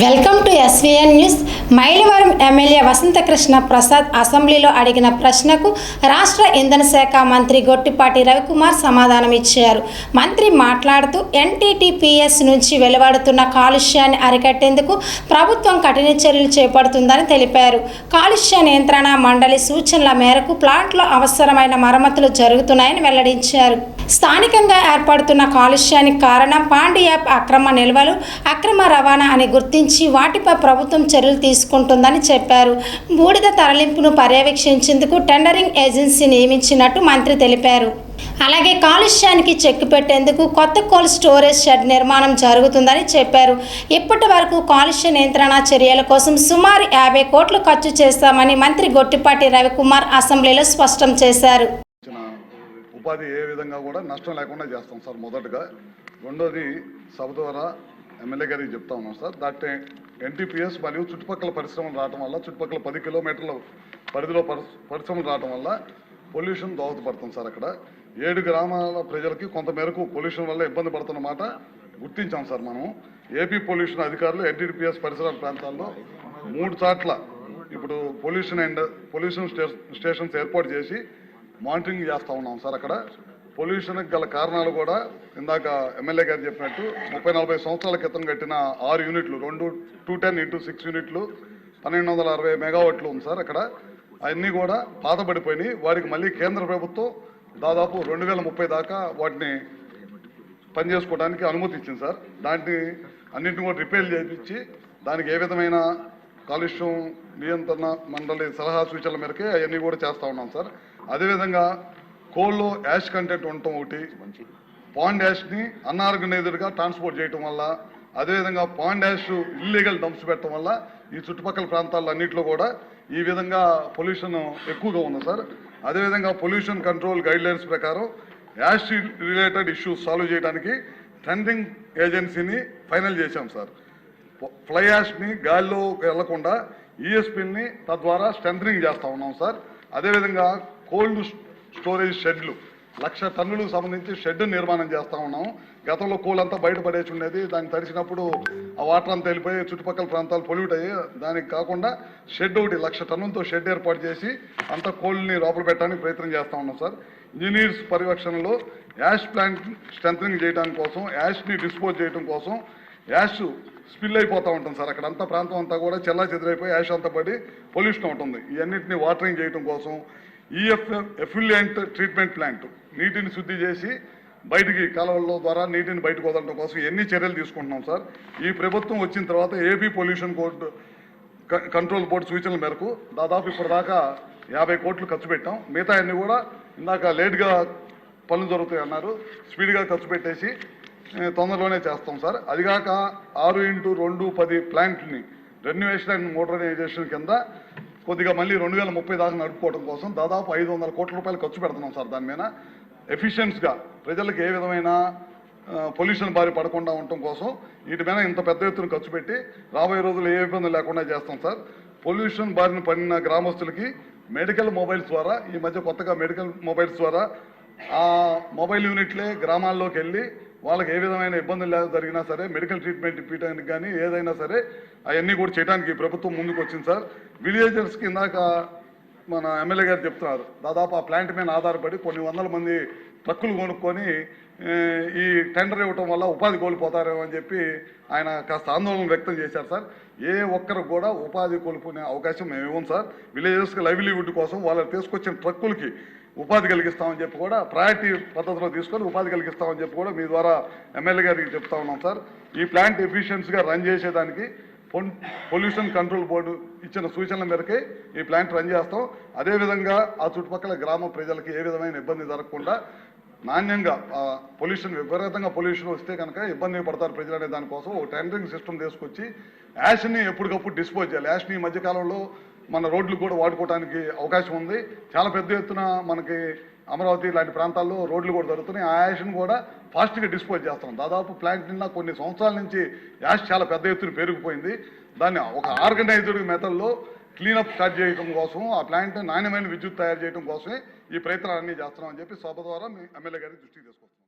Welcome to SVN news Mylavaram MLA Vasanthakrishna Prasad అసెంబ్లీలో అడిగిన ప్రశ్నకు రాష్ట్ర ఇంధన శాఖ మంత్రి గొట్టిపాటి రవికుమార్ సమాధానం ఇచ్చారు. మంత్రి మాట్లాడుతూ ఎన్టీటీపీఎస్ నుంచి వెలువడుతున్న కాలుష్యాన్ని అరికట్టేందుకు ప్రభుత్వం కఠిన చర్యలు చేపడుతుందని తెలిపారు. కాలుష్య నియంత్రణ మండలి సూచనల మేరకు ప్లాంట్లో అవసరమైన మరమ్మతులు జరుగుతున్నాయని వెల్లడించారు. స్థానికంగా ఏర్పడుతున్న కాలుష్యానికి కారణం పాండి యాప్ అక్రమ నిల్వలు అక్రమ రవాణా అని గుర్తించి వాటిపై ప్రభుత్వం చర్యలు తీసుకుంటుందని చెప్పారు. బూడిద తరలింపును పర్యవేక్షించేందుకు టెండరింగ్ ఏజెన్సీ నియమించినట్టు మంత్రి తెలిపారు. అలాగే కాలుష్యానికి చెక్ పెట్టేందుకు కొత్త కోల్డ్ స్టోరేజ్ షెడ్ నిర్మాణం జరుగుతుందని చెప్పారు. ఇప్పటి వరకు కాలుష్య నియంత్రణ చర్యల కోసం సుమారు యాభై కోట్లు ఖర్చు చేస్తామని మంత్రి గొట్టిపాటి రవికుమార్ అసెంబ్లీలో స్పష్టం చేశారు. ఉపాధి ఏ విధంగా కూడా నష్టం లేకుండా చేస్తాం సార్ మొదటగా. రెండోది సభ ద్వారా ఎమ్మెల్యే గారికి చెప్తా ఉన్నాం సార్. దాంట్లో ఎన్టీపీఎస్ మరియు చుట్టుపక్కల పరిశ్రమలు రావడం వల్ల చుట్టుపక్కల పది కిలోమీటర్ల పరిధిలో పరిశ్రమలు రావడం వల్ల పొల్యూషన్ దోహదపడుతుంది సార్ అక్కడ. ఏడు గ్రామాల ప్రజలకి కొంత మేరకు పొల్యూషన్ వల్ల ఇబ్బంది పడుతున్నమాట గుర్తించాం సార్ మనం ఏపీ పొల్యూషన్ అధికారులు ఎన్టీపీఎస్ పరిసరాల ప్రాంతాల్లో మూడు చోట్ల ఇప్పుడు pollution and pollution sta- stations ఏర్పాటు చేసి మానిటరింగ్ చేస్తూ ఉన్నాం సార్ అక్కడ. పొల్యూషన్కి గల కారణాలు కూడా ఇందాక ఎమ్మెల్యే గారు చెప్పినట్టు ముప్పై నలభై సంవత్సరాల క్రితం కట్టిన ఆరు యూనిట్లు రెండు టూ టెన్ ఇంటూ సిక్స్ యూనిట్లు పన్నెండు వందల అరవై మెగావాట్లు ఉంది సార్ అక్కడ. అవన్నీ కూడా పాతబడిపోయినాయి. వారికి మళ్ళీ కేంద్ర ప్రభుత్వం దాదాపు రెండు వేల ముప్పై దాకా వాటిని పనిచేసుకోవడానికి అనుమతి ఇచ్చింది సార్. దాన్ని అన్నింటిని కూడా రిపేర్ చేయించి దానికి ఏ విధమైన కాలుష్యం నియంత్రణ మండలి సలహా సూచనల మేరకే అవన్నీ కూడా చేస్తూ ఉన్నాం సార్. అదేవిధంగా కోల్లో యాష్ కంటెంట్ ఉండటం ఒకటి పాండ్ యాష్ని అన్ఆర్గనైజ్డ్గా ట్రాన్స్పోర్ట్ చేయటం వల్ల అదేవిధంగా పాండ్ యాష్ ఇల్లీగల్ డంప్స్ పెట్టడం వల్ల ఈ చుట్టుపక్కల ప్రాంతాల్లో అన్నింటిలో కూడా ఈ విధంగా పొల్యూషన్ ఎక్కువగా ఉంది సార్. అదేవిధంగా పొల్యూషన్ కంట్రోల్ గైడ్ లైన్స్ ప్రకారం యాష్ రిలేటెడ్ ఇష్యూస్ సాల్వ్ చేయడానికి టెండింగ్ ఏజెన్సీని ఫైనల్ చేశాం సార్. ఫ్లై యాష్ని గాలిలో వెళ్ళకుండా ఈఎస్పిని తద్వారా స్ట్రెంథనింగ్ చేస్తూ ఉన్నాం సార్. అదేవిధంగా కోల్డ్ స్టోరేజ్ షెడ్లు లక్ష టన్నులకు సంబంధించి షెడ్ నిర్మాణం చేస్తూ ఉన్నాం. గతంలో కోల్ అంతా బయటపడేసి ఉండేది. దాన్ని తడిచినప్పుడు ఆ వాటర్ అంతా వెళ్ళిపోయి చుట్టుపక్కల ప్రాంతాలు పొల్యూట్ అయ్యి దానికి కాకుండా షెడ్ ఒకటి లక్ష టన్నులతో షెడ్ ఏర్పాటు చేసి అంత కోల్డ్ని లోపల పెట్టడానికి ప్రయత్నం చేస్తూ ఉన్నాం సార్. ఇంజనీర్స్ పర్యవేక్షణలో యాష్ ప్లాంట్ స్ట్రెంథనింగ్ చేయడానికి కోసం యాష్ని డిస్పోజ్ చేయడం కోసం యాష్ స్పిల్ అయిపోతూ ఉంటుంది సార్. అక్కడ అంతా ప్రాంతం అంతా కూడా చెల్లా చెదిరైపోయి యాష్ అంతా పడి పొల్యూషన్ ఉంటుంది ఇవన్నిటిని వాటరింగ్ చేయడం కోసం ఈఎఫ్ ఎఫిలియంట్ ట్రీట్మెంట్ ప్లాంట్ నీటిని శుద్ధి చేసి బయటికి కాలువల ద్వారా నీటిని బయటకు వదలడం కోసం ఎన్ని చర్యలు తీసుకుంటున్నాం సార్? ఈ ప్రభుత్వం వచ్చిన తర్వాత ఏపీ పొల్యూషన్ బోర్డు క- కంట్రోల్ బోర్డు సూచనల మేరకు దాదాపు ఇప్పటిదాకా యాభై కోట్లు ఖర్చు పెట్టాం. మిగతా అన్ని కూడా ఇందాక లేట్గా పనులు జరుగుతాయి అన్నారు. స్పీడ్గా ఖర్చు పెట్టేసి తొందరలోనే చేస్తాం సార్. అదిగాక ఆరు ఇంటూ రెండు పది ప్లాంట్ని రెన్యువేషన్ అండ్ మోడర్నైజేషన్ కింద కొద్దిగా మళ్ళీ రెండు వేల ముప్పై దాకా నడుపుకోవడం కోసం దాదాపు ఐదు వందల కోట్ల రూపాయలు ఖర్చు పెడుతున్నాం సార్ దాని మీద. ఎఫిషియన్స్గా ప్రజలకు ఏ విధమైన పొల్యూషన్ బారి పడకుండా ఉండటం కోసం వీటి మీద ఇంత పెద్ద ఎత్తున ఖర్చు పెట్టి రాబోయే రోజులు ఏ ఇబ్బంది లేకుండా చేస్తాం సార్. పొల్యూషన్ బారిన పడిన గ్రామస్తులకి మెడికల్ మొబైల్స్ ద్వారా ఈ మధ్య కొత్తగా మెడికల్ మొబైల్స్ ద్వారా ఆ మొబైల్ యూనిట్లే గ్రామాల్లోకి వెళ్ళి వాళ్ళకి ఏ విధమైన ఇబ్బందులు లేదా జరిగినా సరే మెడికల్ ట్రీట్మెంట్ ఇప్పించడానికి కానీ ఏదైనా సరే అవన్నీ కూడా చేయడానికి ప్రభుత్వం ముందుకు వచ్చింది సార్. విలేజర్స్కి ఇందాక మన ఎమ్మెల్యే గారు చెప్తున్నారు. దాదాపు ఆ ప్లాంట్ మీద ఆధారపడి కొన్ని వందల మంది ట్రక్కులు కొనుక్కొని ఈ టెండర్ ఇవ్వటం వల్ల ఉపాధి కోల్పోతారేమో అని చెప్పి ఆయన కాస్త ఆందోళన వ్యక్తం చేశారు సార్. ఏ ఒక్కరికి కూడా ఉపాధి కోల్పోనే అవకాశం మేము ఇవ్వం సార్. విలేజెస్కి లైవ్లీవుడ్ కోసం వాళ్ళు తీసుకొచ్చిన ట్రక్కులకి ఉపాధి కలిగిస్తామని చెప్పి కూడా ప్రయారిటీ పద్ధతిలో తీసుకొని ఉపాధి కలిగిస్తామని చెప్పి కూడా మీ ద్వారా ఎమ్మెల్యే గారికి చెప్తా ఉన్నాం సార్. ఈ ప్లాంట్ ఎఫిషియన్సీగా రన్ చేసేదానికి పొల్యూషన్ కంట్రోల్ బోర్డు ఇచ్చిన సూచనల మేరకే ఈ ప్లాంట్ రన్ చేస్తాం. అదేవిధంగా ఆ చుట్టుపక్కల గ్రామ ప్రజలకి ఏ విధమైన ఇబ్బంది జరగకుండా నాణ్యంగా పొల్యూషన్ విపరీతంగా పొల్యూషన్ వస్తే కనుక ఇబ్బంది పడతారు ప్రజలు అనే దానికోసం ఒక టెండరింగ్ సిస్టమ్ తీసుకొచ్చి యాష్ని ఎప్పటికప్పుడు డిస్పోజ్ చేయాలి. యాష్ని ఈ మధ్యకాలంలో మన రోడ్లు కూడా వాడుకోవడానికి అవకాశం ఉంది. చాలా పెద్ద ఎత్తున మనకి అమరావతి లాంటి ప్రాంతాల్లో రోడ్లు కూడా జరుగుతున్నాయి ఆ యాష్ను కూడా ఫాస్ట్గా డిస్పోజ్ చేస్తాం దాదాపు ప్లాంట్ నిన్న కొన్ని సంవత్సరాల నుంచి యాష్ చాలా పెద్ద ఎత్తున పెరిగిపోయింది దాన్ని ఒక ఆర్గనైజ్డ్ మెథడ్లో క్లీనప్ స్టార్ట్ చేయడం కోసం ఆ ప్లాంట్ నాణ్యమైన విద్యుత్ తయారు చేయడం కోసమే ఈ ప్రయత్నాలన్నీ చేస్తున్నామని చెప్పి సభ ద్వారా మీ ఎమ్మెల్యే గారికి దృష్టికి తీసుకొస్తాం